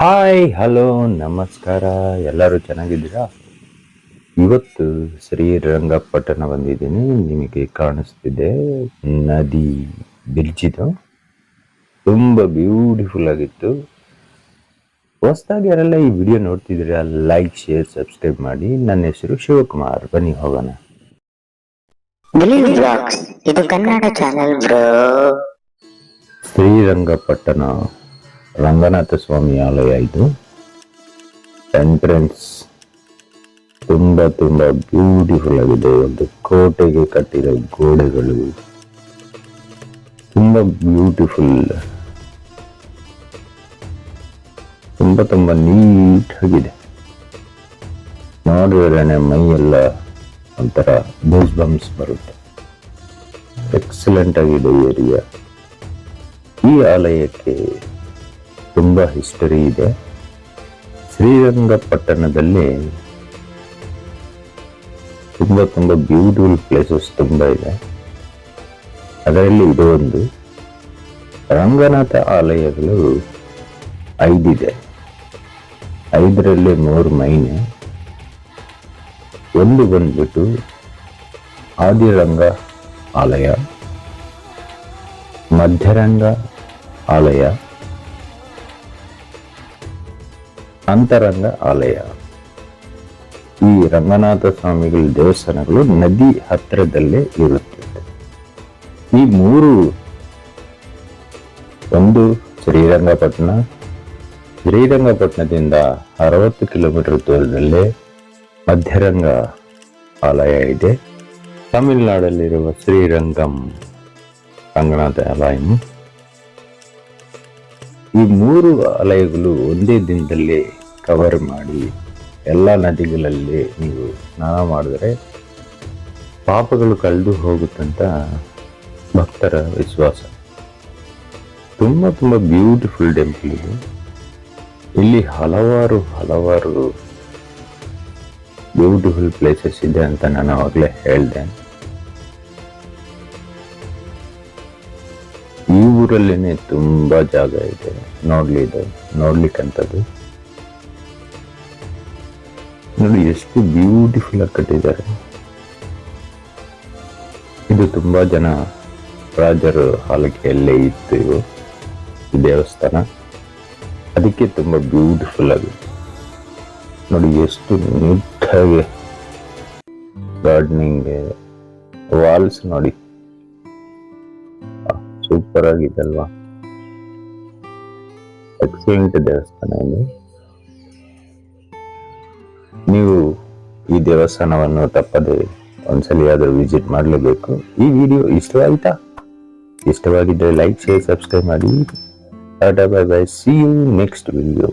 Hi hello ನಮಸ್ಕಾರ. ಎಲ್ಲರೂ ಚೆನ್ನಾಗಿದ್ದೀರಾ? ಇವತ್ತು ಶ್ರೀರಂಗಪಟ್ಟಣ ಬಂದಿದ್ದೀನಿ. ನಿಮಗೆ ಕಾಣಿಸ್ತಿದೆ ನದಿ ಬಿರ್ಜಿದು ತುಂಬ ಬ್ಯೂಟಿಫುಲ್ ಆಗಿತ್ತು. ಹೊಸದಾಗಿ ಯಾರೆಲ್ಲ ಈ ವಿಡಿಯೋ ನೋಡ್ತಿದ್ದೀರಾ ಲೈಕ್ ಶೇರ್ ಸಬ್ಸ್ಕ್ರೈಬ್ ಮಾಡಿ. ನನ್ನ ಹೆಸರು ಶಿವಕುಮಾರ್. ಬನ್ನಿ ಹೋಗೋಣ. ಇದು ಕನ್ನಡ ಚಾನೆಲ್ ಶ್ರೀರಂಗಪಟ್ಟಣ. ರಂಗನಾಥ ಸ್ವಾಮಿ ಆಲಯ ಇದು. ಎಂಟ್ರೆನ್ಸ್ ತುಂಬ ತುಂಬ ಬ್ಯೂಟಿಫುಲ್ ಆಗಿದೆ. ಒಂದು ಕೋಟೆಗೆ ಕಟ್ಟಿರೋ ಗೋಡೆಗಳು. ತುಂಬ ಬ್ಯೂಟಿಫುಲ್ ತುಂಬ ತುಂಬ ನೀಟಾಗಿದೆ ನೋಡಿದ್ರೆ ಮೈ ಎಲ್ಲ ಒಂಥರ ಬೂಸ್ ಬಂಪ್ಸ್ ಬರುತ್ತೆ. ಎಕ್ಸಲೆಂಟ್ ಆಗಿದೆ ಏರಿಯಾ ಈ ಆಲಯಕ್ಕೆ ತುಂಬ ಹಿಸ್ಟರಿ ಇದೆ. ಶ್ರೀರಂಗಪಟ್ಟಣದಲ್ಲಿ ತುಂಬ ತುಂಬ ಬ್ಯೂಟಿಫುಲ್ ಪ್ಲೇಸಸ್ ತುಂಬ ಇದೆ. ಅದರಲ್ಲಿ ಇದು ಒಂದು ರಂಗನಾಥ ಆಲಯಗಳು ಐದಿದೆ. ಐದರಲ್ಲಿ ಮೂರು ಮೈನೆ. ಒಂದು ಬಂದ್ಬಿಟ್ಟು ಆದಿರಂಗ ಆಲಯ, ಮಧ್ಯರಂಗ ಆಲಯ ಅಂತರಂಗ ಆಲಯ. ಈ ರಂಗನಾಥ ಸ್ವಾಮಿಗಳ ದೇವಸ್ಥಾನಗಳು ನದಿ ಹತ್ತಿರದಲ್ಲೇ ಇರುತ್ತದೆ ಈ ಮೂರು ಒಂದು ಶ್ರೀರಂಗಪಟ್ಟಣ. ಶ್ರೀರಂಗಪಟ್ಟಣದಿಂದ ಅರವತ್ತು ಕಿಲೋಮೀಟರ್ ದೂರದಲ್ಲೇ ಮಧ್ಯರಂಗ ಆಲಯ ಇದೆ. ತಮಿಳುನಾಡಲ್ಲಿರುವ ಶ್ರೀರಂಗಂ ರಂಗನಾಥ ಆಲಯಂ ಈ ಮೂರು ಆಲಯಗಳು ಒಂದೇ ದಿನದಲ್ಲಿ ಕವರ್ ಮಾಡಿ ಎಲ್ಲ ನದಿಗಳಲ್ಲಿ ನೀವು ಸ್ನಾನ ಮಾಡಿದ್ರೆ ಪಾಪಗಳು ಕಳೆದು ಹೋಗುತ್ತಂತ ಭಕ್ತರ ವಿಶ್ವಾಸ. ತುಂಬ ತುಂಬ ಬ್ಯೂಟಿಫುಲ್ ಟೆಂಪಲ್ ಇದು. ಇಲ್ಲಿ ಹಲವಾರು ಹಲವಾರು ಬ್ಯೂಟಿಫುಲ್ ಪ್ಲೇಸಸ್ ಇದೆ ಅಂತ ನಾನು ಆವಾಗಲೇ ಹೇಳಿದೆ. ಊರಲ್ಲೇನೆ ತುಂಬಾ ಜಾಗ ಇದೆ. ನೋಡ್ಲಿ ನೋಡ್ಲಿಕ್ಕೆ ನೋಡ್ಲಿಕ್ಕಂಥದ್ದು. ನೋಡಿ, ಎಷ್ಟು ಬ್ಯೂಟಿಫುಲ್ ಆಗಿ ಕಟ್ಟಿದ್ದಾರೆ. ಇದು ತುಂಬಾ ಜನ ರಾಜರು ಆಳ್ವಿಕೆಯಲ್ಲೇ ಇತ್ತು ಇವು, ಈ ದೇವಸ್ಥಾನ. ಅದಕ್ಕೆ ತುಂಬಾ ಬ್ಯೂಟಿಫುಲ್ ಆಗಿದೆ ನೋಡಿ, ಎಷ್ಟು ನೀಟಾಗಿ ಗಾರ್ಡನಿಂಗ್ ವಾಲ್ಸ್ ನೋಡಿ. ಸೂಪರ್ ಆಗಿದೆ ಅಲ್ವಾ ಎಕ್ಸಲೆಂಟ್ ದೇವಸ್ಥಾನ ಇದು. ನೀವು ಈ ದೇವಸ್ಥಾನವನ್ನು ತಪ್ಪದೆ ಒಂದ್ಸಲಿ ಆದರೂ ವಿಸಿಟ್ ಮಾಡಲೇಬೇಕು. ಈ ವಿಡಿಯೋ ಇಷ್ಟವಾಯಿತಾ ಇಷ್ಟವಾಗಿದ್ದರೆ ಲೈಕ್ ಶೇರ್ ಸಬ್ಸ್ಕ್ರೈಬ್ ಮಾಡಿ. Tata bye bye see you next video